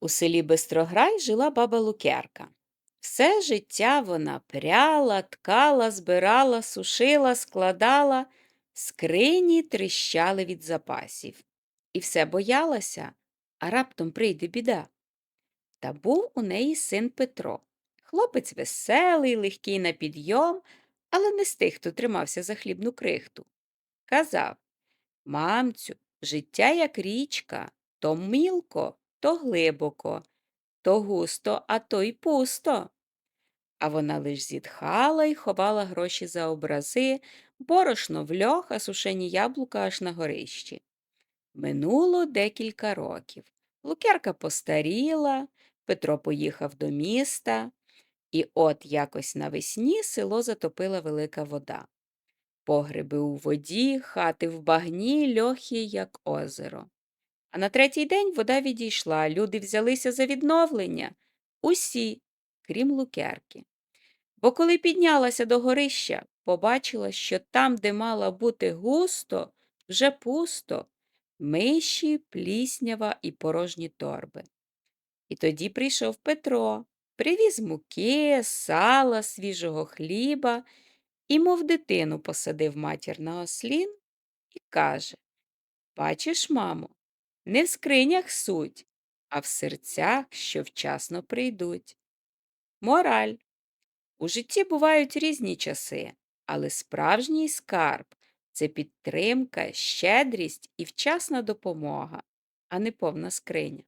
У селі Бистрограй жила баба Лукерка. Все життя вона пряла, ткала, збирала, сушила, складала, скрині тріщали від запасів. І все боялася, а раптом прийде біда. Та був у неї син Петро. Хлопець веселий, легкий на підйом, але не з тих, хто тримався за хлібну крихту. Казав Мамцю, життя як річка, то мілко, то глибоко, то густо, а то й пусто. А вона лиш зітхала й ховала гроші за образи, борошно в льох, а сушені яблука аж на горищі. Минуло декілька років. Лукерка постаріла, Петро поїхав до міста, і от якось навесні село затопила велика вода. Погреби у воді, хати в багні, льохи, як озеро. А на третій день вода відійшла, люди взялися за відновлення. Усі, крім Лукерки. Бо коли піднялася до горища, побачила, що там, де мала бути густо, вже пусто, миші, пліснява і порожні торби. І тоді прийшов Петро, привіз муки, сала, свіжого хліба і, мов дитину, посадив матір на ослін і каже Бачиш, мамо, не в скринях суть, а в серцях, що вчасно прийдуть. Мораль. У житті бувають різні часи, але справжній скарб це підтримка, щедрість і вчасна допомога, а не повна скриня.